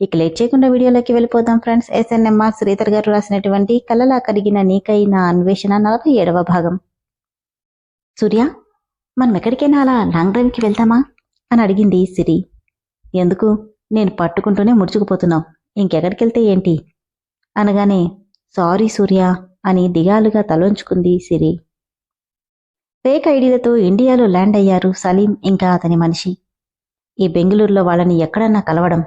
ఇక లేట్ చేయకుండా వీడియోలోకి వెళ్ళిపోదాం ఫ్రెండ్స్. ఎస్ఎన్ఎంఆర్ శ్రీధర్ గారు రాసినటువంటి కలలా కరిగిన నీకైన అన్వేషణ నలభై ఏడవ భాగం. సూర్య మనం ఎక్కడికైనా అలా లాంగ్ డ్రైవ్కి వెళ్తామా? అని అడిగింది సిరి. ఎందుకు? నేను పట్టుకుంటూనే ముడుచుకుపోతున్నావు. ఇంకెక్కడికి వెళ్తే ఏంటి? అనగానే సారీ సూర్య అని దిగాలుగా తలొంచుకుంది సిరి. ఫేక్ ఐడీలతో ఇండియాలో ల్యాండ్ అయ్యారు సలీం ఇంకా అతని మనిషి. ఈ బెంగళూరులో వాళ్ళని ఎక్కడన్నా కలవడం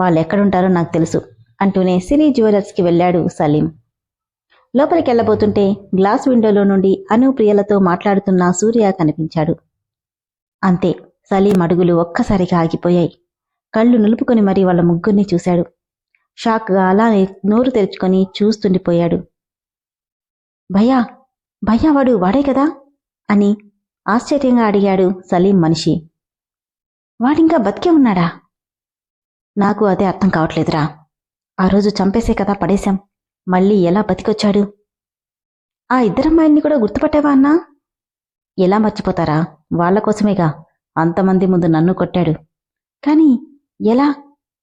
వాళ్ళు ఎక్కడుంటారో నాకు తెలుసు అంటూనే సిరి జ్యువెలర్స్కి వెళ్ళాడు సలీం. లోపలికి వెళ్ళబోతుంటే గ్లాస్ విండోలో నుండి అనుప్రియలతో మాట్లాడుతున్న సూర్య కనిపించాడు. అంతే సలీం అడుగులు ఒక్కసారిగా ఆగిపోయాయి. కళ్ళు నిలుపుకొని మరీ వాళ్ళ ముగ్గురిని చూశాడు. షాక్గా అలానే నోరు తెరుచుకొని చూస్తుండిపోయాడు. భయా భయ్యా వాడు వాడే కదా? అని ఆశ్చర్యంగా అడిగాడు సలీం మనిషి. వాడింకా బతికే ఉన్నాడా? నాకు అదే అర్థం కావట్లేదురా. ఆ రోజు చంపేసే కదా పడేశాం. మళ్ళీ ఎలా బతికొచ్చాడు? ఆ ఇద్దరమ్మాయిల్ని కూడా గుర్తుపట్టావా అన్నా? ఎలా మర్చిపోతారా? వాళ్ళ కోసమేగా. అంతమంది ముందు నన్ను కొట్టాడు. కానీ ఎలా?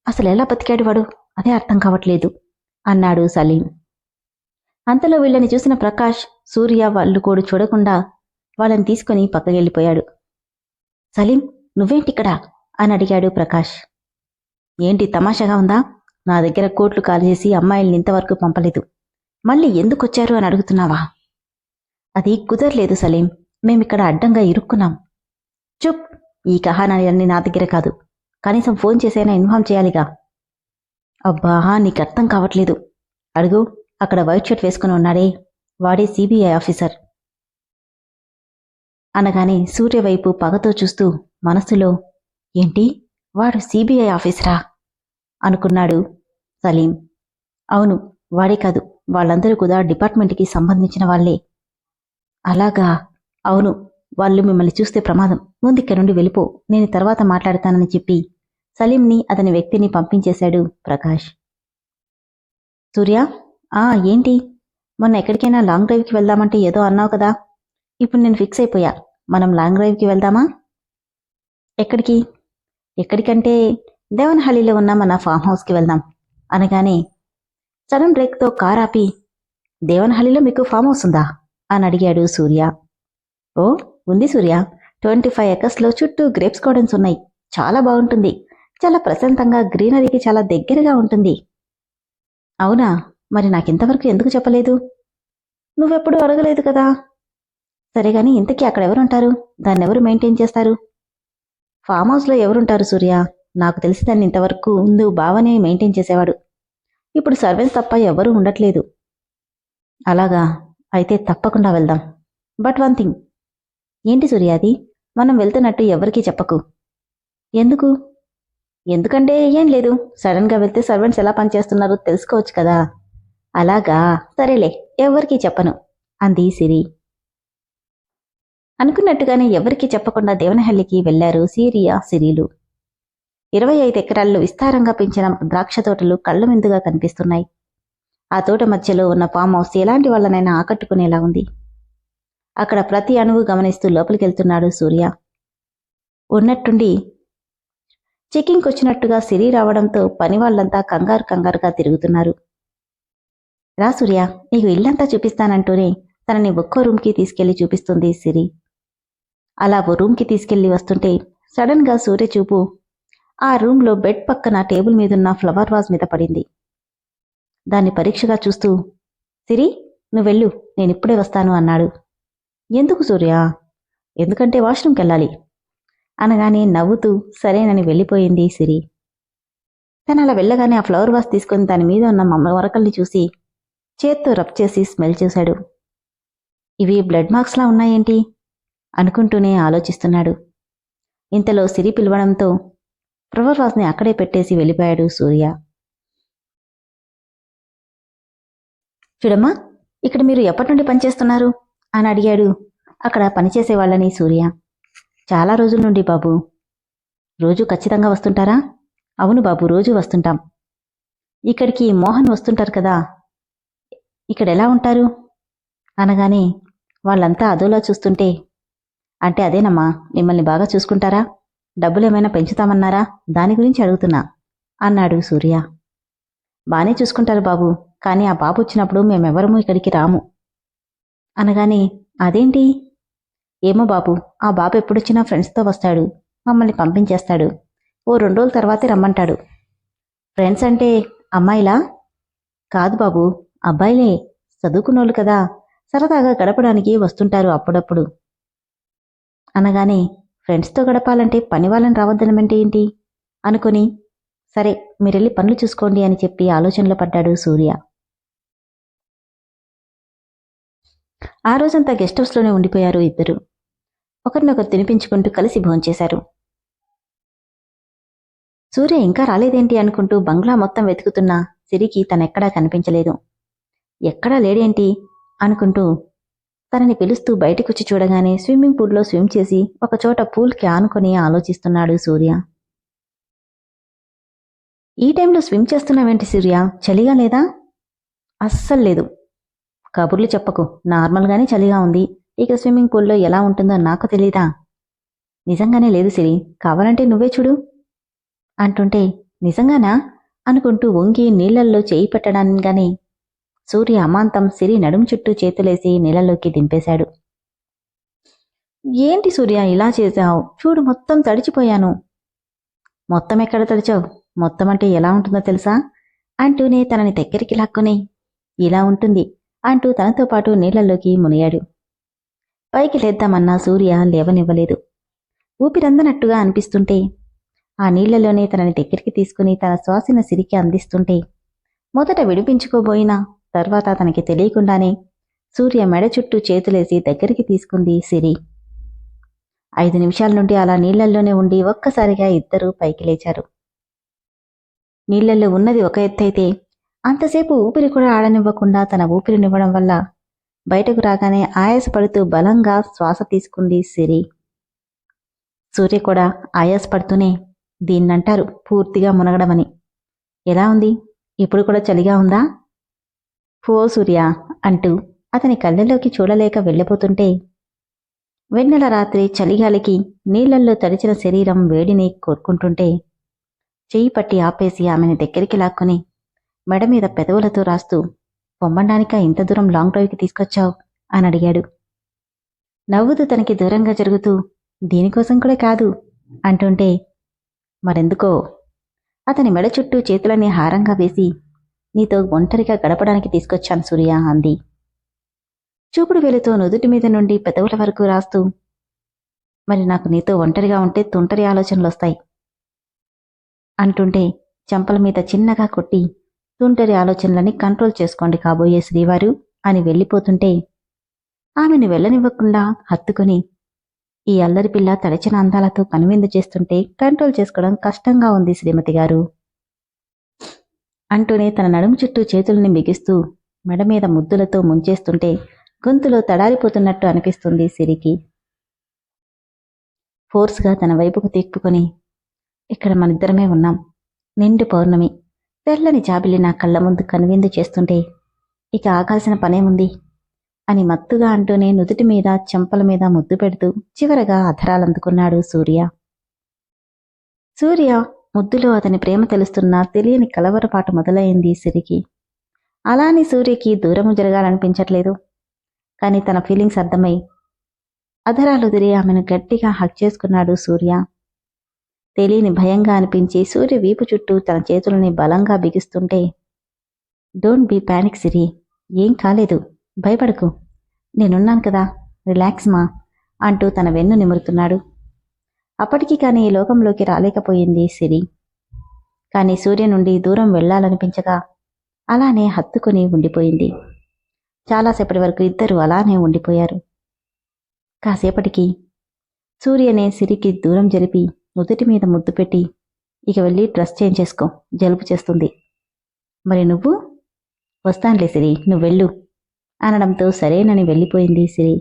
అసలు ఎలా బతికాడు వాడు? అదే అర్థం కావట్లేదు అన్నాడు సలీం. అంతలో వీళ్ళని చూసిన ప్రకాష్ సూర్య వాళ్ళు కూడా చూడకుండా వాళ్ళని తీసుకుని పక్కకెళ్ళిపోయాడు. సలీం నువ్వేంటిక్కడా? అని అడిగాడు ప్రకాష్. ఏంటి తమాషాగా ఉందా? నా దగ్గర కోట్లు కాల్ చేసి అమ్మాయిల్ని ఇంతవరకు పంపలేదు. మళ్ళీ ఎందుకొచ్చారు అని అడుగుతున్నావా? అది కుదరలేదు సలీం. మేమిక్కడ అడ్డంగా ఇరుక్కున్నాం. చుప్! ఈ కహానాలన్నీ నా దగ్గర కాదు. కనీసం ఫోన్ చేసైనా ఇన్ఫామ్ చేయాలిగా. అబ్బా నీకు అర్థం కావట్లేదు. అడుగు అక్కడ వైట్ షర్ట్ వేసుకుని ఉన్నాడే. వాడే సిబిఐ ఆఫీసర్. అనగానే సూర్య వైపు పగతో చూస్తూ మనసులో ఏంటి? వాడు సిబిఐ ఆఫీసరా? అనుకున్నాడు సలీం. అవును వాడే కాదు. వాళ్ళందరూ కూడా డిపార్ట్మెంట్కి సంబంధించిన వాళ్ళే. అలాగా? అవును వాళ్ళు మిమ్మల్ని చూస్తే ప్రమాదం. ముందిక్క నుండి వెళ్ళిపో. నేను తర్వాత మాట్లాడతానని చెప్పి సలీంని అతని వ్యక్తిని పంపించేశాడు ప్రకాష్. సూర్య? ఆ ఏంటి? మొన్న ఎక్కడికైనా లాంగ్ డ్రైవ్కి వెళ్దామంటే ఏదో అన్నావు కదా? ఇప్పుడు నేను ఫిక్స్ అయిపోయా. మనం లాంగ్ డ్రైవ్కి వెళ్దామా? ఎక్కడికి? ఎక్కడికంటే దేవన్హల్లీలో ఉన్న మన ఫామ్ హౌస్కి వెళ్దాం. అనగానే సడన్ బ్రేక్తో కార్ ఆపి దేవన్హల్లీలో మీకు ఫామ్ హౌస్ ఉందా? అని అడిగాడు సూర్య. ఓ ఉంది సూర్య. ట్వంటీ ఫైవ్ ఎకర్స్లో చుట్టూ గ్రేప్స్ గార్డెన్స్ ఉన్నాయి. చాలా బాగుంటుంది. చాలా ప్రశాంతంగా గ్రీనరీకి చాలా దగ్గరగా ఉంటుంది. అవునా? మరి నాకింతవరకు ఎందుకు చెప్పలేదు? నువ్వెప్పుడు అడగలేదు కదా. సరే కానీ ఇంతకీ అక్కడ ఎవరుంటారు దాన్ని ఎవరు మెయింటైన్ చేస్తారు? ఫామ్ హౌస్లో ఎవరుంటారు సూర్య? నాకు తెలిసి దాన్ని ఇంతవరకు ముందు బావనే మెయింటైన్ చేసేవాడు. ఇప్పుడు సర్వెంట్స్ తప్ప ఎవరూ ఉండట్లేదు. అలాగా. అయితే తప్పకుండా వెళ్దాం. But one thing. ఏంటి సూర్య అది? మనం వెళ్తున్నట్టు ఎవరికీ చెప్పకు. ఎందుకు? ఎందుకంటే ఏం లేదు. సడన్గా వెళ్తే సర్వెంట్స్ ఎలా పనిచేస్తున్నారో తెలుసుకోవచ్చు కదా. అలాగా. సరేలే. ఎవరికీ చెప్పను. అంది సిరి. అనుకున్నట్టుగానే ఎవరికీ చెప్పకుండా దేవనహల్లికి వెళ్ళారు సీరియా సిరీలు. ఇరవై ఐదు ఎకరాల్లో విస్తారంగా పెంచిన ద్రాక్ష తోటలు కళ్ళు విందుగా కనిపిస్తున్నాయి. ఆ తోట మధ్యలో ఉన్న ఫామ్ హౌస్ ఎలాంటి వాళ్ళనైనా ఆకట్టుకునేలా ఉంది. అక్కడ ప్రతి అణువు గమనిస్తూ లోపలికెళ్తున్నాడు సూర్య. ఉన్నట్టుండి చెకింగ్ వచ్చినట్టుగా సిరి రావడంతో పని వాళ్ళంతా కంగారు కంగారుగా తిరుగుతున్నారు. రా సూర్య నీకు ఇల్లంతా చూపిస్తానంటూనే తనని ఒక్కో రూమ్కి తీసుకెళ్ళి చూపిస్తుంది సిరి. అలా ఓ రూమ్కి తీసుకెళ్ళి వస్తుంటే సడన్గా సూర్య చూపు ఆ రూమ్లో బెడ్ పక్కన టేబుల్ మీదున్న ఫ్లవర్ వాజ్ మీద పడింది. దాన్ని పరీక్షగా చూస్తూ సిరి నువ్వెళ్ళు నేనిప్పుడే వస్తాను అన్నాడు. ఎందుకు సూర్య? ఎందుకంటే వాష్రూమ్కి వెళ్ళాలి అనగానే నవ్వుతూ సరేనని వెళ్ళిపోయింది సిరి. తను అలా వెళ్ళగానే ఆ ఫ్లవర్ వాస్ తీసుకుని దాని మీద ఉన్న మమ్మ వరకల్ని చూసి చేత్తో రబ్ చేసి స్మెల్ చూశాడు. ఇవి బ్లడ్ మార్క్స్లా ఉన్నాయేంటి? అనుకుంటూనే ఆలోచిస్తున్నాడు. ఇంతలో సిరి పిలవడంతో ఫ్లవర్వాస్ని అక్కడే పెట్టేసి వెళ్ళిపోయాడు సూర్య. చూడమ్మా ఇక్కడ మీరు ఎప్పటి నుండి పనిచేస్తున్నారు? అని అడిగాడు. అక్కడ పనిచేసే వాళ్ళని సూర్య. చాలా రోజుల నుండి బాబు. రోజు ఖచ్చితంగా వస్తుంటారా? అవును బాబు రోజు వస్తుంటాం. ఇక్కడికి మోహన్ వస్తుంటారు కదా. ఇక్కడ ఎలా ఉంటారు? అనగానే వాళ్ళంతా అదోలా చూస్తుంటే అంటే అదేనమ్మా మిమ్మల్ని బాగా చూసుకుంటారా? డబ్బులేమైనా పెంచుతామన్నారా? దాని గురించి అడుగుతున్నా అన్నాడు సూర్య. బానే చూసుకుంటారు బాబు కానీ ఆ బాబు వచ్చినప్పుడు మేమెవరము ఇక్కడికి రాము. అనగానే అదేంటి? ఏమో బాబు ఆ బాబు ఎప్పుడొచ్చినా ఫ్రెండ్స్తో వస్తాడు మమ్మల్ని పంపించేస్తాడు ఓ రెండు రోజుల తర్వాతే రమ్మంటాడు. ఫ్రెండ్స్ అంటే అమ్మాయిలా? కాదు బాబు అబ్బాయిలే చదువుకున్నోళ్ళు కదా సరదాగా గడపడానికి వస్తుంటారు అప్పుడప్పుడు. అనగానే ఫ్రెండ్స్తో గడపాలంటే పని వాళ్ళని రావద్దనమంటే ఏంటి? అనుకొని సరే మీరెళ్ళి పనులు చూసుకోండి అని చెప్పి ఆలోచనలో పడ్డాడు సూర్య. ఆ రోజంతా గెస్ట్ హౌస్లోనే ఉండిపోయారు ఇద్దరు. ఒకరినొకరు తినిపించుకుంటూ కలిసి భోంచేశారు సూర్య ఇంకా రాలేదేంటి అనుకుంటూ బంగ్లా మొత్తం వెతుకుతున్నా సిరికి తనెక్కడా కనిపించలేదు. ఎక్కడా లేడేంటి? అనుకుంటూ తనని పిలుస్తూ బయటకొచ్చి చూడగానే స్విమ్మింగ్ పూల్లో స్విమ్ చేసి ఒకచోట పూల్కి ఆనుకొని ఆలోచిస్తున్నాడు సూర్య. ఈ టైంలో స్విమ్ చేస్తున్నావేంటి సూర్య? చలిగా లేదా? అస్సలు లేదు. కబుర్లు చెప్పకు. నార్మల్గానే చలిగా ఉంది. ఇక స్విమ్మింగ్ పూల్లో ఎలా ఉంటుందో నాకు తెలీదా? నిజంగానే లేదు సిరి. కావాలంటే నువ్వే చూడు. అంటుంటే నిజంగానా? అనుకుంటూ వంగి నీళ్ళల్లో చేయి పెట్టడానిగానే సూర్య అమాంతం సిరి నడుం చుట్టూ చేతులేసి నీళ్ళలోకి దింపేశాడు. ఏంటి సూర్య ఇలా చేశావు? చూడు మొత్తం తడిచిపోయాను. మొత్తం ఎక్కడ తడిచావు? మొత్తం అంటే ఎలా ఉంటుందో తెలుసా? అంటూనే తనని దగ్గరికి లాక్కొని ఇలా ఉంటుంది అంటూ తనతో పాటు నీళ్ళలోకి మునిగాడు. పైకి లేద్దామన్నా సూర్య లేవనివ్వలేదు. ఊపిరందనట్టుగా అనిపిస్తుంటే ఆ నీళ్ళలోనే తనని దగ్గరికి తీసుకుని తన శ్వాసిన సిరికి అందిస్తుంటే మొదట విడిపించుకోబోయినా? తర్వాత తనకి తెలియకుండానే సూర్య మెడ చుట్టూ చేతులేసి దగ్గరికి తీసుకుంది సిరి. ఐదు నిమిషాల నుండి అలా నీళ్ళల్లోనే ఉండి ఒక్కసారిగా ఇద్దరూ పైకి లేచారు. నీళ్ళల్లో ఉన్నది ఒక ఎత్తైతే అంతసేపు ఊపిరి కూడా ఆడనివ్వకుండా తన ఊపిరినివ్వడం వల్ల బయటకు రాగానే ఆయాసపడుతూ బలంగా శ్వాస తీసుకుంది సిరి. సూర్య కూడా ఆయాసపడుతూనే దీన్నంటారు పూర్తిగా మునగడమని. ఎలా ఉంది? ఇప్పుడు కూడా చలిగా ఉందా? పో సూర్య అంటూ అతని కళ్ళలోకి చూడలేక వెళ్ళిపోతుంటే వెన్నెల రాత్రి చలిగాలికి నీళ్ళల్లో తడిచిన శరీరం వేడిని కోరుకుంటుంటే చెయ్యి పట్టి ఆపేసి ఆమెని దగ్గరికి లాక్కుని మెడ మీద పెదవులతో రాస్తూ పొమ్మడానిక ఇంత దూరం లాంగ్ డ్రైవ్కి తీసుకొచ్చావు? అని అడిగాడు. నవ్వుతూ తనకి దూరంగా జరుగుతూ దీనికోసం కూడా కాదు అంటుంటే మరెందుకో? అతని మెడ చుట్టూ చేతులని హారంగా వేసి నీతో ఒంటరిగా గడపడానికి తీసుకొచ్చాను సూర్య అంది. చూపుడు వేలుతో నుదుటి మీద నుండి పెదవుల వరకు రాస్తూ మరి నాకు నీతో ఒంటరిగా ఉంటే తుంటరి ఆలోచనలు వస్తాయి అంటుంటే చెంపల మీద చిన్నగా కొట్టి తుంటరి ఆలోచనలని కంట్రోల్ చేసుకోండి కాబోయే శ్రీవారు అని వెళ్ళిపోతుంటే ఆమెను వెళ్ళనివ్వకుండా హత్తుకుని ఈ అల్లరి పిల్ల తడిచిన అందాలతో కనువిందు చేస్తుంటే కంట్రోల్ చేసుకోవడం కష్టంగా ఉంది శ్రీమతి గారు అంటూనే తన నడుము చుట్టూ చేతుల్ని బిగిస్తూ మెడ మీద ముద్దులతో ముంచేస్తుంటే గొంతులో తడారిపోతున్నట్టు అనిపిస్తుంది సిరికి. ఫోర్స్గా తన వైపుకు తిప్పుకొని ఇక్కడ మనిద్దరమే ఉన్నాం. నిండు పౌర్ణమి. తెల్లని జాబిలి నా కళ్ళ ముందు కనువిందు చేస్తుంటే ఇక ఆగాల్సిన పనేముంది? అని మత్తుగా అంటూనే నుదుటి మీద చెంపల మీద ముద్దు పెడుతూ చివరగా అధరాలందుకున్నాడు సూర్య. సూర్య ముద్దులో అతని ప్రేమ తెలుస్తున్నా తెలియని కలవరపాటు మొదలైంది సిరికి. అలాని సూర్యకి దూరము జరగాలనిపించట్లేదు. కానీ తన ఫీలింగ్స్ అర్థమై అధరాలుదిరి ఆమెను గట్టిగా హక్ చేసుకున్నాడు సూర్య. తెలియని భయంగా అనిపించి సూర్య వీపు చుట్టూ తన చేతులని బలంగా బిగిస్తుంటే డోంట్ బీ ప్యానిక్ సిరి ఏం కాలేదు భయపడకు. నేనున్నాను కదా రిలాక్స్ మా అంటూ తన వెన్ను నిమురుతున్నాడు. అప్పటికి కానీ ఈ లోకంలోకి రాలేకపోయింది సిరి. కానీ సూర్య నుండి దూరం వెళ్ళాలనిపించగా అలానే హత్తుకుని ఉండిపోయింది. చాలాసేపటి వరకు ఇద్దరు అలానే ఉండిపోయారు. కాసేపటికి సూర్యనే సిరికి దూరం జరిపి నుదుటి మీద ముద్దు పెట్టి ఇక వెళ్ళి డ్రెస్ చేంజ్ చేసుకో జలుబు చేస్తుంది. మరి నువ్వు? వస్తానులే సిరి నువ్వు వెళ్ళు అనడంతో సరేనని వెళ్ళిపోయింది సిరి.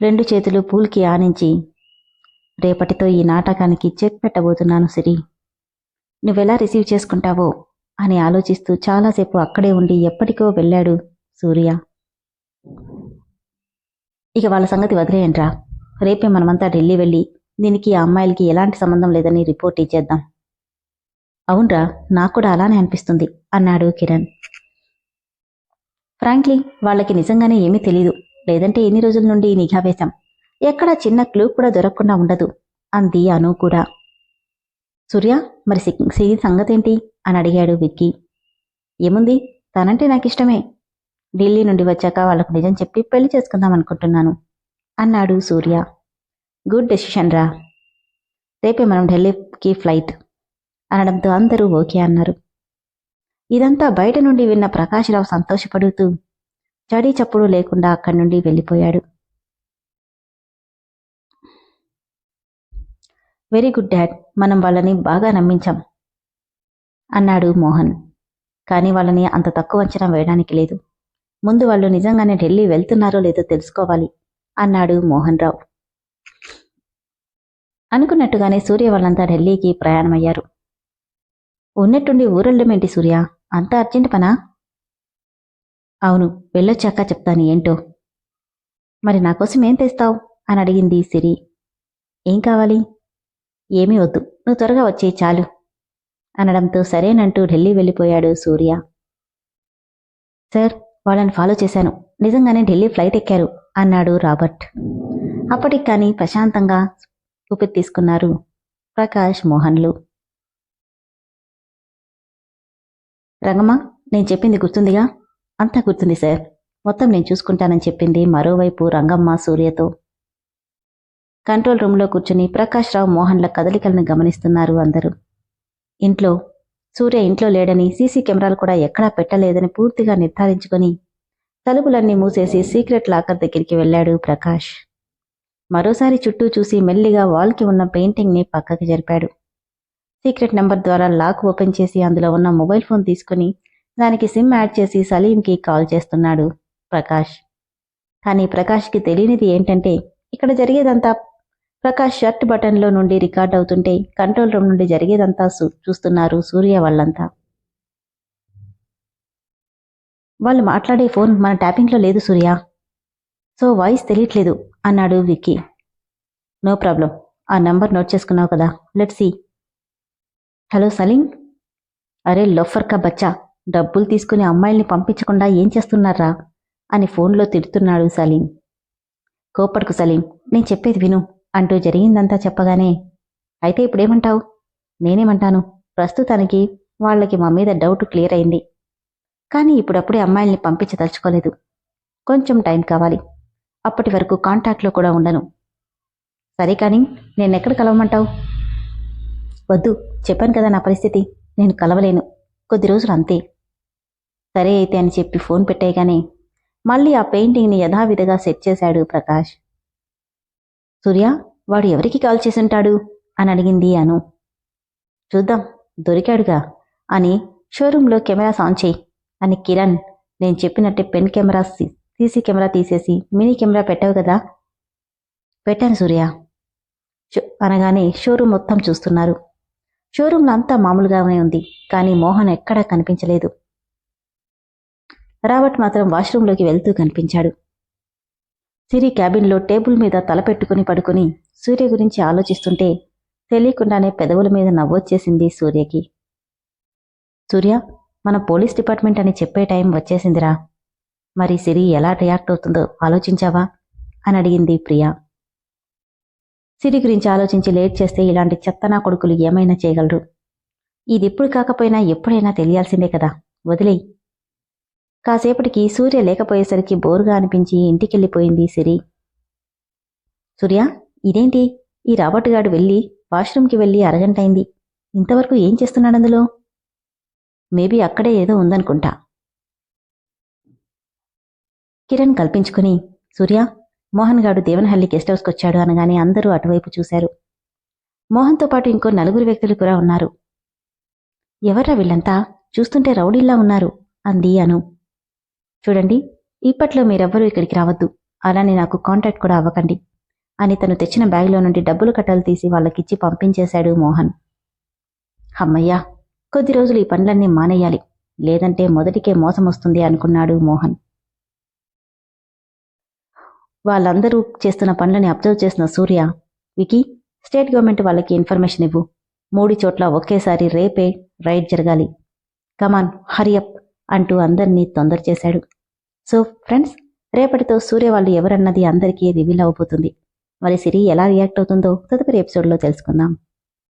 రెండు చేతులు పూల్కి ఆనించి రేపటితో ఈ నాటకానికి చెక్ పెట్టబోతున్నాను సిరి. నువ్వెలా రిసీవ్ చేసుకుంటావో? అని ఆలోచిస్తూ చాలాసేపు అక్కడే ఉండి ఎప్పటికో వెళ్ళాడు సూర్య. ఇక వాళ్ళ సంగతి వదిలేయండిరా. రేపే మనమంతా ఢిల్లీ వెళ్ళి దీనికి ఆ అమ్మాయిలకి ఎలాంటి సంబంధం లేదని రిపోర్ట్ ఇచ్చేద్దాం. అవునరా నాకు కూడా అలానే అనిపిస్తుంది అన్నాడు కిరణ్. ఫ్రాంక్లీ వాళ్ళకి నిజంగానే ఏమీ తెలీదు. లేదంటే ఎన్ని రోజుల నుండి ఈ నిఘా వేశాం? ఎక్కడా చిన్న క్లూ కూడా దొరకకుండా ఉండదు అంది అను కూడా. సూర్య మరి సి- సిరి సంగతేంటి? అని అడిగాడు విక్కీ. ఏముంది? తనంటే నాకు ఇష్టమే ఢిల్లీ నుండి వచ్చాక వాళ్ళకు నిజం చెప్పి పెళ్ళి చేసుకుందాం అనుకుంటున్నాను అన్నాడు సూర్య. గుడ్ డెసిషన్ రా. రేపే మనం ఢిల్లీకి ఫ్లైట్ అనడంతో అందరూ ఓకే అన్నారు. ఇదంతా బయట నుండి విన్న ప్రకాశ్రావు సంతోషపడుతూ చడీ చప్పుడు లేకుండా అక్కడి నుండి వెళ్ళిపోయాడు. వెరీ గుడ్ డాడ్ మనం వాళ్ళని బాగా నమ్మించాం అన్నాడు మోహన్. కానీ వాళ్ళని అంత తక్కువ అంచనా వేయడానికి లేదు. ముందు వాళ్ళు నిజంగానే ఢిల్లీ వెళ్తున్నారో లేదో తెలుసుకోవాలి అన్నాడు మోహన్ రావు అనుకున్నట్టుగానే సూర్య వాళ్ళంతా ఢిల్లీకి ప్రయాణమయ్యారు. ఉన్నట్టుండి ఊరెళ్ళమేంటి సూర్య? అంత అర్జెంట్ పనా? అవును వెళ్ళొచ్చాక చెప్తాను ఏంటో. మరి నా కోసం ఏం తెస్తావు? అని అడిగింది సిరి. ఏం కావాలి? ఏమీ వద్దు. నువ్వు త్వరగా వచ్చే చాలు. అనడంతో సరేనంటూ ఢిల్లీ వెళ్ళిపోయాడు సూర్య. సార్ వాళ్ళని ఫాలో చేశాను. నిజంగానే ఢిల్లీ ఫ్లైట్ ఎక్కారు అన్నాడు రాబర్ట్. అప్పటికి కానీ ప్రశాంతంగా ఊపిరి తీసుకున్నారు ప్రకాష్ మోహన్లు. రంగమ్మ నేను చెప్పింది గుర్తుందిగా? అంతా గుర్తుంది సార్. మొత్తం నేను చూసుకుంటానని చెప్పింది మరోవైపు రంగమ్మ సూర్యతో. కంట్రోల్ రూమ్లో కూర్చుని ప్రకాష్ రావు మోహన్ల కదలికలను గమనిస్తున్నారు అందరూ. ఇంట్లో సూర్య ఇంట్లో లేడని సీసీ కెమెరాలు కూడా ఎక్కడా పెట్టలేదని పూర్తిగా నిర్ధారించుకొని తలుపులన్నీ మూసేసి సీక్రెట్ లాకర్ దగ్గరికి వెళ్ళాడు ప్రకాష్. మరోసారి చుట్టూ చూసి మెల్లిగా వాల్కి ఉన్న పెయింటింగ్ని పక్కకి జరిపాడు. సీక్రెట్ నెంబర్ ద్వారా లాక్ ఓపెన్ చేసి అందులో ఉన్న మొబైల్ ఫోన్ తీసుకుని దానికి సిమ్ యాడ్ చేసి సలీంకి కాల్ చేస్తున్నాడు ప్రకాష్. కానీ ప్రకాష్కి తెలియనిది ఏంటంటే ఇక్కడ జరిగేదంతా ప్రకాష్ షర్ట్ బటన్లో నుండి రికార్డ్ అవుతుంటే కంట్రోల్ రూమ్ నుండి జరిగేదంతా చూస్తున్నారు సూర్య వాళ్ళంతా. వాళ్ళు మాట్లాడే ఫోన్ మన ట్యాపింగ్లో లేదు సూర్య. సో వాయిస్ తెలియట్లేదు అన్నాడు విక్కీ. నో ప్రాబ్లం ఆ నంబర్ నోట్ చేసుకున్నావు కదా లెట్ సి. హలో సలీం? అరే లొఫర్ కా బచ్చా డబ్బులు తీసుకుని అమ్మాయిల్ని పంపించకుండా ఏం చేస్తున్నారా? అని ఫోన్లో తిడుతున్నాడు సలీం. కోపడుకు సలీం నేను చెప్పేది విను అంటూ జరిగిందంతా చెప్పగానే అయితే ఇప్పుడేమంటావు? నేనేమంటాను? ప్రస్తుతానికి వాళ్ళకి మా మీద డౌట్ క్లియర్ అయింది. కానీ ఇప్పుడప్పుడే అమ్మాయిల్ని పంపించదలుచుకోలేదు. కొంచెం టైం కావాలి. అప్పటి వరకు కాంటాక్ట్లో కూడా ఉండను. సరే కానీ నేను ఎక్కడ కలవమంటావు? వద్దు చెప్పాను కదా నా పరిస్థితి. నేను కలవలేను. కొద్ది రోజులు అంతే. సరే అయితే అని చెప్పి ఫోన్ పెట్టేయగానే మళ్ళీ ఆ పెయింటింగ్ని యథావిధిగా సెట్ చేశాడు ప్రకాష్. సూర్య వాడు ఎవరికి కాల్ చేసుంటాడు? అని అడిగింది అను. చూద్దాం దొరికాడుగా. అని షోరూంలో కెమెరాస్ ఆన్ చేయి అని కిరణ్ నేను చెప్పినట్టే pen camera CC CC camera తీసేసి మినీ కెమెరా పెట్టావు కదా? పెట్టాను సూర్య. అనగానే షోరూమ్ మొత్తం చూస్తున్నారు. షోరూంలో అంతా మామూలుగానే ఉంది కానీ మోహన్ ఎక్కడా కనిపించలేదు. రాబర్ట్ మాత్రం వాష్రూంలోకి వెళ్తూ కనిపించాడు. సిరి క్యాబిన్లో టేబుల్ మీద తలపెట్టుకుని పడుకుని సూర్య గురించి ఆలోచిస్తుంటే తెలియకుండానే పెదవుల మీద నవ్వొచ్చేసింది సూర్యకి. సూర్య మన పోలీస్ డిపార్ట్మెంట్ అని చెప్పే టైం వచ్చేసిందిరా. మరి సిరి ఎలా రియాక్ట్ అవుతుందో ఆలోచించావా? అని అడిగింది ప్రియా. సిరి గురించి ఆలోచించి లేట్ చేస్తే ఇలాంటి చెత్తనా కొడుకులు ఏమైనా చేయగలరు? ఇది ఇప్పుడు కాకపోయినా ఎప్పుడైనా తెలియాల్సిందే కదా. వదిలేయ్. కాసేపటికి సూర్య లేకపోయేసరికి బోరుగా అనిపించి ఇంటికెళ్ళిపోయింది సిరి. సూర్య ఇదేంటి? ఈ రాబర్ట్ గాడు వెళ్ళి వాష్రూమ్కి వెళ్ళి అరగంటైంది. ఇంతవరకు ఏం చేస్తున్నాడు అందులో? మేబీ అక్కడే ఏదో ఉందనుకుంటా. కిరణ్ కల్పించుకుని సూర్య మోహన్ గాడు దేవనహల్లి గెస్ట్ హౌస్కి వచ్చాడు అనగానే అందరూ అటువైపు చూశారు. మోహన్తో పాటు ఇంకో నలుగురు వ్యక్తులు కూడా ఉన్నారు. ఎవర్రా వీళ్ళంతా? చూస్తుంటే రౌడీల్లా ఉన్నారు అంది అను. చూడండి ఇప్పట్లో మీరెవ్వరూ ఇక్కడికి రావద్దు. అలానే నాకు కాంటాక్ట్ కూడా అవ్వకండి. అని తను తెచ్చిన బ్యాగ్లో నుండి డబ్బులు కట్టలు తీసి వాళ్ళకిచ్చి పంపించేశాడు మోహన్. అమ్మయ్యా కొద్ది రోజులు ఈ పనులన్నీ మానేయాలి. లేదంటే మొదటికే మోసం వస్తుంది అనుకున్నాడు మోహన్. వాళ్ళందరూ చేస్తున్న పనులని అబ్జర్వ్ చేసిన సూర్య వికి స్టేట్ గవర్నమెంట్ వాళ్ళకి ఇన్ఫర్మేషన్ ఇవ్వు. మూడు చోట్ల ఒకేసారి రేపే రైడ్ జరగాలి. కమాన్ హరియప్ అంటూ అందరినీ తొందర చేశాడు సో ఫ్రెండ్స్ రేపటితో సూర్య వాళ్ళు ఎవరన్నది అందరికీ రివీల్ అవబోతుంది. మరి సిరి ఎలా రియాక్ట్ అవుతుందో తదుపరి ఎపిసోడ్లో తెలుసుకుందాం.